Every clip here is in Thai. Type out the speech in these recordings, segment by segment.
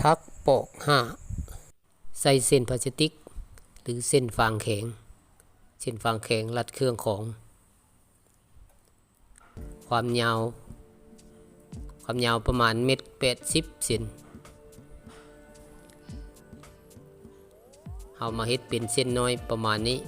ทักปอกห้าใส่เส้นพลาสติก หรือเส้นฟางแข็ง เส้นฟางแข็งรัดเครื่องของ ความยาว ความยาวประมาณเมตรแปดสิบเซนเอามาเฮ็ดเป็นเส้นน้อยประมาณนี้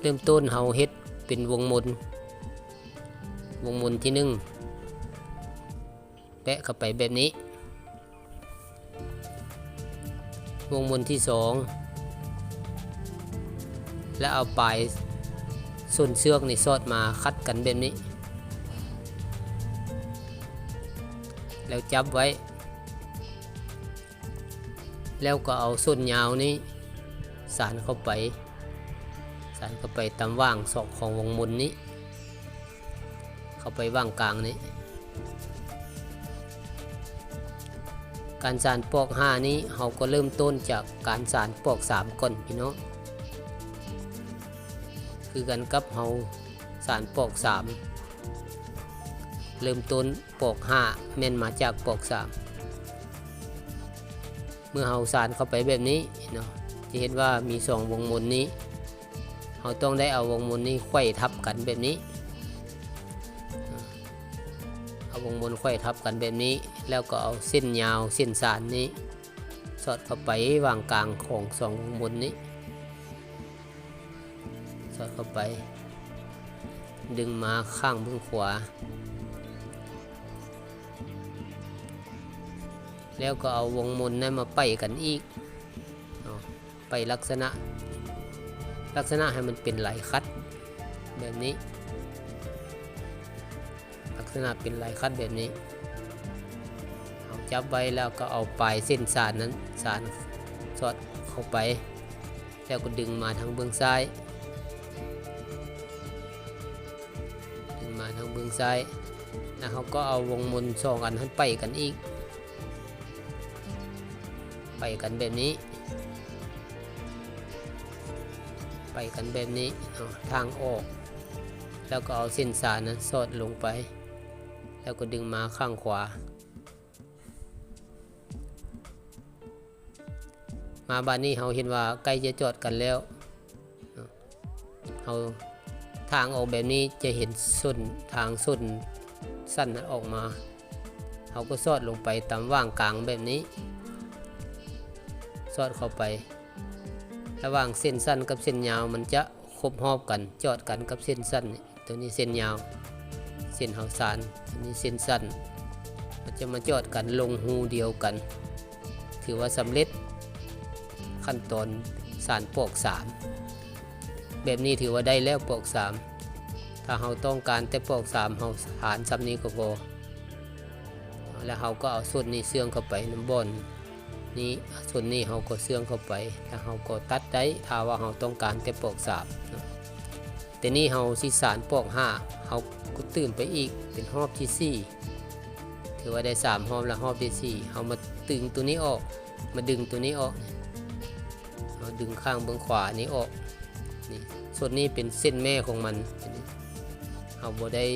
เริ่มต้นเฮาเฮ็ดเป็นวงมน วงมนที่หนึ่งแปะเข้าไปแบบนี้ วงมนที่สองแล้วเอาปลายส่วนเชือกนี่สอดมาคัดกันแบบนี้ แล้วจับไว้ แล้วก็เอาส่วนยาวนี้สานเข้าไป สานเข้าไปตามว่างศอกของวงมนนี้ เข้าไปว่างกลางนี้ การสานปอกห้านี้เราก็เริ่มต้นจากการสานปอกสามก่อนพี่น้องคือกันกับเฮาสารปอกสามเริ่มต้นปอกห้าแม่นมาจากปอกสามเมื่อเฮาสารเข้าไปแบบนี้เนาะจะเห็นว่ามีสองวงมนนี้เฮาต้องได้เอาวงมนนี้ไขว้ทับกันแบบนี้ เอาวนไขว้ทับกันแบบนี้ แล้วก็เอาเส้นยาวเส้นสารนี้ สอดเข้าไปวางกลางของสองวงมนนี้ สอดเข้าไป ดึงมาข้างเบื้อขวา แล้วก็เอาวงมนนั้นมาไปกันอีกไปลักษณะลักษณะให้มันเป็นไหลคัดแบบนี้ ลักษณะเป็นไหลคัดแบบนี้เอาจับไว้แล้วก็เอาปลายเส้นสารนั้นสารสอดเข้าไป แล้วก็ดึงมาทางเบื้องซ้าย ดึงมาทางเบื้องซ้ายแล้วเขาก็เอาวงมนสองอันนั้นไปกันอีก ไปกันแบบนี้ ไปกันแบบนี้ทางออก แล้วก็เอาเส้นสารนั้นสอดลงไป แล้วก็ดึงมาข้างขวา มาบานนี้เขาเห็นว่าใกล้จะจอดกันแล้วเขาทางออกแบบนี้จะเห็นส้นทางส้นสั้นออกมาเขาก็สอดลงไปตามว่างกลางแบบนี้ สอดเข้าไประหว่างเส้นสั้นกับเส้นยาวมันจะคบรอบกันจอดกันกับเส้นสั้นตัวนี้เส้นยาว ส้นหาสารตัวนี้เส้นสั้นมันจะมาจอดกันลงหูเดียวกัน ถือว่าสำเร็จขั้นตอนสารปอกสามแบบนี้ถือว่าได้แล้วปอกสามถ้าเราต้องการแต่ปอกสามเราหารซ้ำนี้ก็พอแล้วเราก็เอาส่วนนี้เสื่องเข้าไปน้ำบอนนี้ส่วนนี้เราก็เสื่องเข้าไปแล้วเราก็ตัดได้ถ้าว่าเราต้องการแต่ปอกสามแต่นี่เราสิสารปอกห้าเรา ก็ตื่นไปอีกเป็นรอบที่สี่ถือว่าได้สามรอบแล้วรอบที่สี่เรามาตึงตัวนี้ออก มาดึงตัวนี้ออกเราดึงข้างเบื้องขวานี้ออกนี่ส่วนนี้เป็นเส้นแม่ของมันเราบ่ได้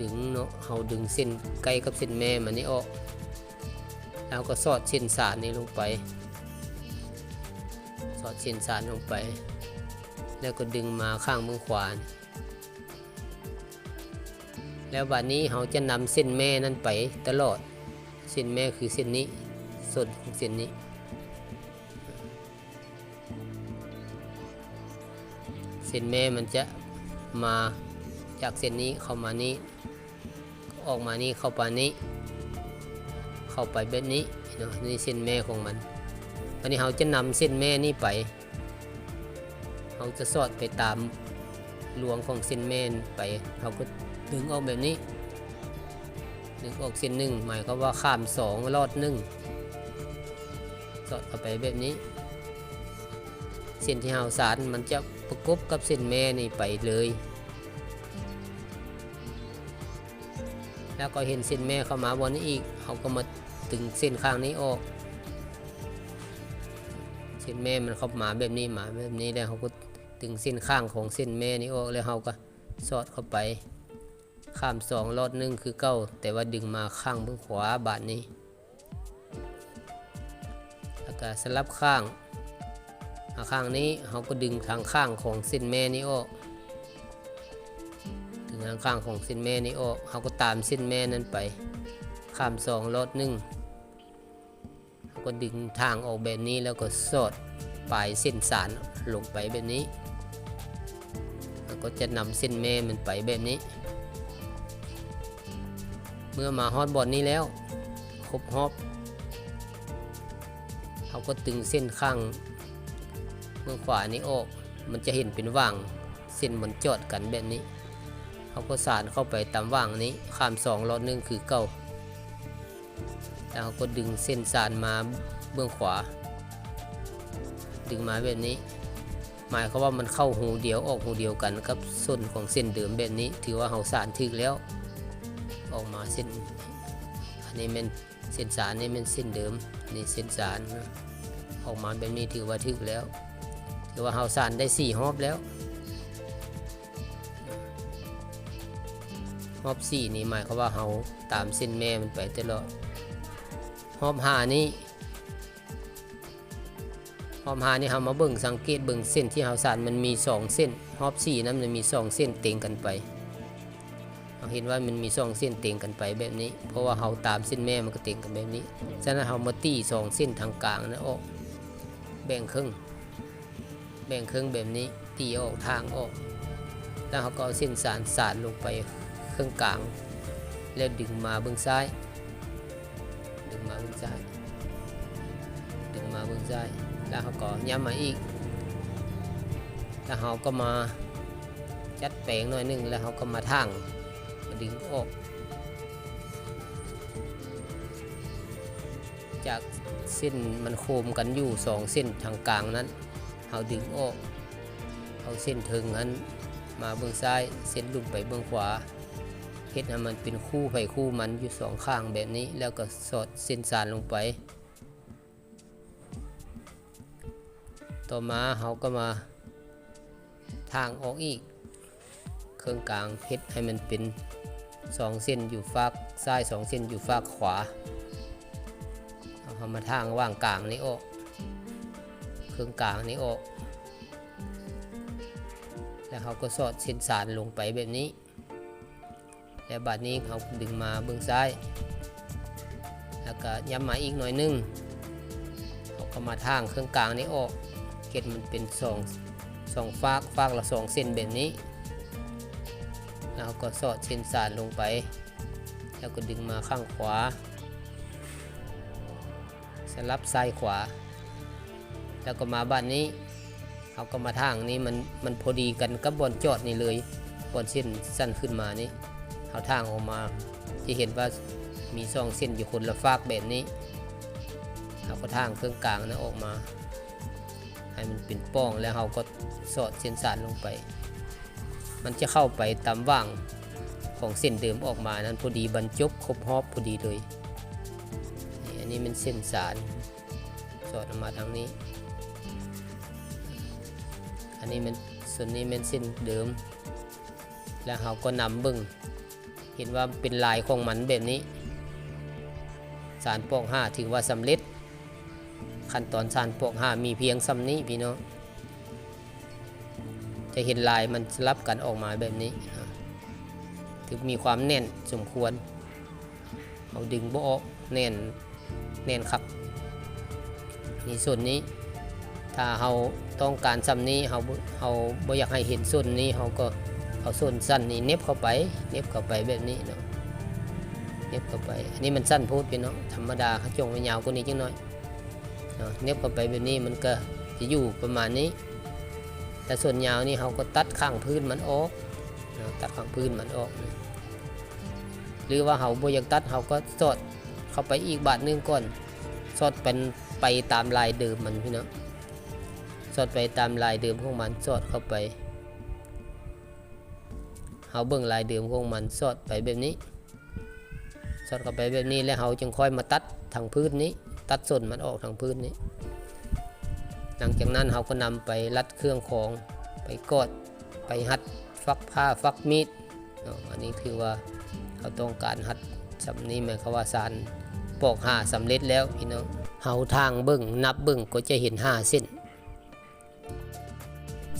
ดึงเนาะเราดึงเส้นใกล้กับเส้นแม่มันนี้ออกแล้วก็สอดเส้นสารนี้ลงไป สอดเส้นสารลงไป แล้วก็ดึงมาข้างมือขวา แล้วบัดนี้เราจะนำเส้นแม่นั้นไปตลอด เส้นแม่คือเส้นนี้ส่วนของเส้นนี้ เส้นแม่มันจะมาจากเส้นนี้เข้ามานี้ ออกมานี้เข้าไปนี้ เข้าไปแบบนี้เนาะนี่เส้นแม่ของมันอันนี้เราจะนำเส้นแม่นี้ไปเราจะสอดไปตามลวงของเส้นแม่นไปเราก็ ดึงออกแบบนี้ ดึงออกเส้นหนึ่งหมายความว่าข้ามสองรอดหนึ่งสอดเข้าไปแบบนี้ เส้นที่เราสารมันจะประกบกับเส้นแม่นี่ไปเลย แล้วก็เห็นเส้นแม่เข้ามาบนนี้อีกเขาก็มาตึงเส้นข้างนี้ออก เส้นแม่มันเข้ามาแบบนี้มาแบบนี้แล้วเขาก็ตึงเส้นข้างของเส้นแม่นี้ออกแล้วเขาก็สอดเข้าไป ข้ามสองรอดหนึ่งคือเก้าแต่ว่าดึงมาข้างเบื้องขวาบาทนี้แล้วก็สลับข้างาข้างนี้เขาก็ดึงทางข้างของเส้นแม่นี้ออกดึงทางข้างของเส้นแม่นี้ออกเขาก็ตามเส้นแม่นั้นไป ข้ามสองรอดหนึ่งเขาก็ดึงทางออกแบบนี้แล้วก็สอดปลายเส้นสารลงไปแบบนี้แล้วก็จะนำเส้นแม่มันไปแบบนี้ เมื่อมาฮอตบอลนี้แล้วครบฮอบเขาก็ตึงเส้นข้างเบื้องขวานี้ออก มันจะเห็นเป็นว่างเส้นมันจอดกันแบบนี้เขาก็สานเข้าไปตามว่างนี้ข้ามสองรอดหนึ่งคือเก้าแล้วเขาก็ดึงเส้นสานมาเบื้องขวา ดึงมาแบบนี้ หมายความว่ามันเข้าหูเดียวออกหูเดียวกันกับส้นของเส้นเดิมแบบนี้ ถือว่าเขาสานถึกแล้ว ออกมาเส้นอันนี้เป็นเส้นสารนี่เป็นเส้นเดิมนี่เส้นสารออกมาแบบนี้ถือว่าถึกแล้วถือว่าเขาสารได้สี่ฮอบแล้วฮอบสี่นี่หมายความว่าเขาตามเส้นแม่มันไปตลอดฮอบห้านี่ฮอบห้านี่เขามาเบิ่งสังเกตเบิ่งเส้นที่เขาสารมันมีสองเส้นฮอบสี่นั้นมันมีสองเส้นเต็งกันไป เราเห็นว่ามันมีสองเส้นเต่งกันไปแบบนี้ เพราะว่าเราตามเส้นแม่มันก็เต่งกันแบบนี้ฉะนั้นเรามาตีสองเส้นทางกลางนะออกแบ่งครึ่ง แบ่งครึ่งแบบนี้ตีออกทางออก แล้วเขาก็เอาเส้นสารสารลงไปครึ่งกลาง แล้วดึงมาเบื้องซ้าย ดึงมาเบื้องซ้าย ดึงมาเบื้องซ้าย แล้วเขาก็ย้ำมาอีก แล้วเขาก็มาจัดแปลงหน่อยนึงแล้วเขาก็มาทาง ดึงออก จากเส้นมันโคมกันอยู่สองเส้นทางกลางนั้นเอาดึงออก เอาเส้นถึงนั้นมาเบื้องซ้ายเส้นลุ่มไปเบื้องขวาเฮ็ดให้มันเป็นคู่ไปคู่มันอยู่สองข้างแบบนี้ แล้วก็สอดเส้นสารลงไป ต่อมาเขาก็มาทางออกอีก เครื่องกลางเพชรให้มันเป็น สองเส้นอยู่ฝากซ้ายสองเส้นอยู่ฝากขวาเอาเข้ามาทางว่างกลางนี้ออกเครื่องกลางนี้ออก แล้วเขาก็สอดเส้นสารลงไปแบบนี้ แล้วบัดนี้เขาดึงมาเบื้องซ้าย แล้วก็ย้ำมาอีกหน่อยหนึงเขาก็มาทางเครื่องกลางนี้ออก เกล็ดมันเป็นสองสองฟากฟากละสองเส้นแบบนี้ แล้วก็สอดเส้นสารลงไป แล้วก็ดึงมาข้างขวา สลับซ้ายขวา แล้วก็มาบ้านนี้เขาก็มาทางนี้มันมันพอดีกันกับบอลจอดนี่เลยบอลเส้นสั้นขึ้นมานี่เขาทางออกมาจะเห็นว่ามีซองเส้นอยู่คนละฟากแบบนี้เขาก็ทางเครื่องกลางนะออกมา ให้มันเป็นป้องแล้วเขาก็สอดเส้นสารลงไป มันจะเข้าไปตามว่างของเส้นเดิมออกมานั้นพอดีบรรจบครบฮอบพอดีเลยอันนี้มันเส้นสารสอดออกมาทางนี้ อันนี้มันส่วนนี้เป็นเส้นเดิม แล้วเราก็นำเบึงเห็นว่าเป็นลายของมันแบบนี้ สารปอกห้าถือว่าสำเร็จ ขั้นตอนสารปอกห้ามีเพียงสำนี้พี่น้อง จะเห็นลายมันสลับกันออกมาแบบนี้ถือมีความแน่นสมควรเอาดึงโบออกแน่นแน่นครับนี่ส่วนนี้ ถ้าเราต้องการซ้ำนี้เราเราบ่อยากให้เห็นส่วนนี้เราก็เอาส่วนสั้นนี้เน็บเข้าไปเน็บเข้าไปแบบนี้เนาะเน็บเข้าไปอันนี้มันสั้นพูดไปเนาะธรรมดาเขาจงไว้ยาวกว่านี้จังหน่อยเนาะเน็บเข้าไปแบบนี้มันก็จะอยู่ประมาณนี้ แต่ส่วนยาวนี่เขาก็ตัดข้างพื้นมันออกตัดข้างพื้นมันออก หรือว่าเขาบอยากตัดเขาก็สอดเข้าไปอีกบาทนึงก่อนสอดเป็นไปตามลายเดิมมันพี่เนาะสอดไปตามลายเดิมของมันสอดเข้าไปเขาเบิ่งลายเดิมของมันสอดไปแบบนี้สอดเข้าไปแบบนี้แล้วเขาจึงค่อยมาตัดทางพื้นนี้ ตัดส่วนมันออกทางพื้นนี้ หลังจากนั้นเขาก็นำไปรัดเครื่องของไปกดไปหัดฟักผ้าฟักมีดอันนี้คือว่าเขาต้องการหัดสำนี้หมายความว่าสารปอกหาสำเร็จแล้วพี่น้องเฮาทางเบิ่งนับเบิ่งก็จะเห็น5เส้น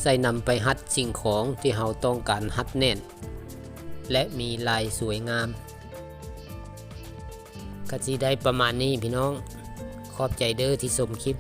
ใส่นำไปหัดสิ่งของที่เฮาต้องการหัดแน่น และมีลายสวยงามก็สิได้ประมาณนี้พี่น้องขอบใจเด้อที่ชมคลิป